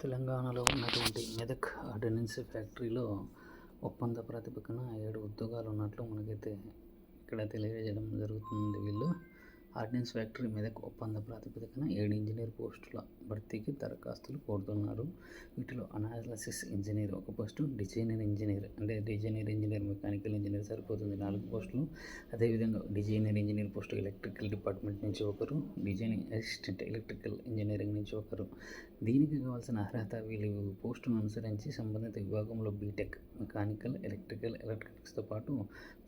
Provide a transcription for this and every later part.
తెలంగాణలో ఉన్నటువంటి మెదక్ ఆర్డినెన్స్ ఫ్యాక్టరీలో ఒప్పంద ప్రాతిపదికన ఏడు ఉద్యోగాలు ఉన్నట్లు మనకైతే ఇక్కడ తెలియజేయడం జరుగుతుంది వీళ్ళు. ఆర్డినెన్స్ ఫ్యాక్టరీ మీద ఒప్పంద ప్రాతిపదికన ఏడు ఇంజనీర్ పోస్టుల భర్తీకి దరఖాస్తులు కోరుతున్నారు. వీటిలో అనాలిసిస్ ఇంజనీర్ ఒక పోస్టు డిజైనర్ ఇంజనీర్ అంటే డిజైనర్ ఇంజనీర్ మెకానికల్ ఇంజనీర్ సరిపోతుంది నాలుగు పోస్టులు. అదేవిధంగా designer engineer post electrical department నుంచి ఒకరు డిజైనింగ్ అసిస్టెంట్ ఎలక్ట్రికల్ ఇంజనీరింగ్ నుంచి ఒకరు. దీనికి కావాల్సిన అర్హత వీళ్ళు పోస్టును అనుసరించి సంబంధిత విభాగంలో బీటెక్ మెకానికల్ ఎలక్ట్రికల్ ఎలక్ట్రానిక్స్తో పాటు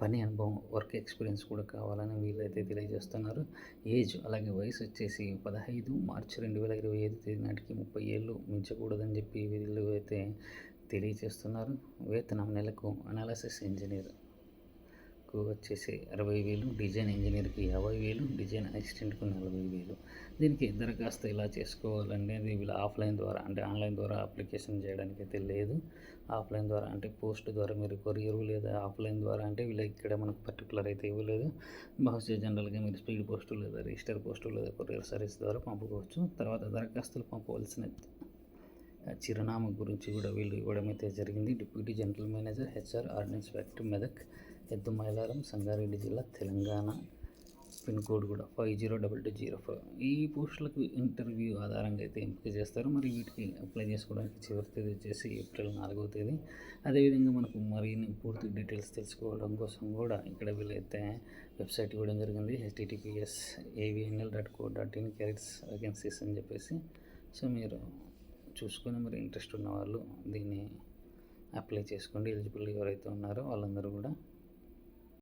పని అనుభవం వర్క్ ఎక్స్పీరియన్స్ కూడా కావాలని వీళ్ళైతే తెలియజేస్తున్నారు. ఏజ్ అలాగే వయసు వచ్చేసి పదహైదు మార్చి రెండు వేల ఇరవై ఐదు తేదీ నాటికి ముప్పై ఏళ్ళు మించకూడదని చెప్పి వీళ్ళు అయితే తెలియజేస్తున్నారు. వేతనం నెలకు అనాలసిస్ ఇంజనీర్ కు వచ్చేసి అరవై వేలు డిజైన్ ఇంజనీర్కి యాభై వేలు డిజైన్ అసిస్టెంట్కు నలభై వేలు. దీనికి దరఖాస్తు ఎలా చేసుకోవాలనేది వీళ్ళు ఆఫ్లైన్ ద్వారా అంటే ఆన్లైన్ ద్వారా అప్లికేషన్ చేయడానికి అయితే లేదు. ఆఫ్లైన్ ద్వారా అంటే పోస్ట్ ద్వారా మీరు కొరియర్ లేదా ఆఫ్లైన్ ద్వారా అంటే వీళ్ళ ఇక్కడ మనకు పర్టికులర్ అయితే ఇవ్వలేదు. బహుశా జనరల్గా మీరు స్పీడ్ పోస్టు లేదా రిజిస్టర్ పోస్టు లేదా కొరియర్ సర్వీస్ ద్వారా పంపుకోవచ్చు. తర్వాత దరఖాస్తులు పంపవలసిన చిరునామా గురించి కూడా వీళ్ళు ఇవ్వడం అయితే జరిగింది. Deputy general manager HR ordnance factory Medak Pedda Mylaram Sangareddy జిల్లా తెలంగాణ. పిన్ కోడ్ కూడా five zero double two zero five. ఈ పోస్టులకు ఇంటర్వ్యూ ఆధారంగా అయితే ఎంపిక చేస్తారు. మరి వీటికి అప్లై చేసుకోవడానికి చివరి తేదీ వచ్చేసి ఏప్రిల్ నాలుగవ తేదీ. అదేవిధంగా మనకు మరిన్ని పూర్తి డీటెయిల్స్ తెలుసుకోవడం కోసం కూడా ఇక్కడ వీళ్ళైతే వెబ్సైట్ ఇవ్వడం జరిగింది. HTTPS AVNL dot co dot in careers vacancies అని చెప్పేసి. సో మీరు చూసుకొని మరి ఇంట్రెస్ట్ ఉన్న వాళ్ళు దీన్ని అప్లై చేసుకోండి. ఎలిజిబుల్ ఎవరైతే ఉన్నారో వాళ్ళందరూ కూడా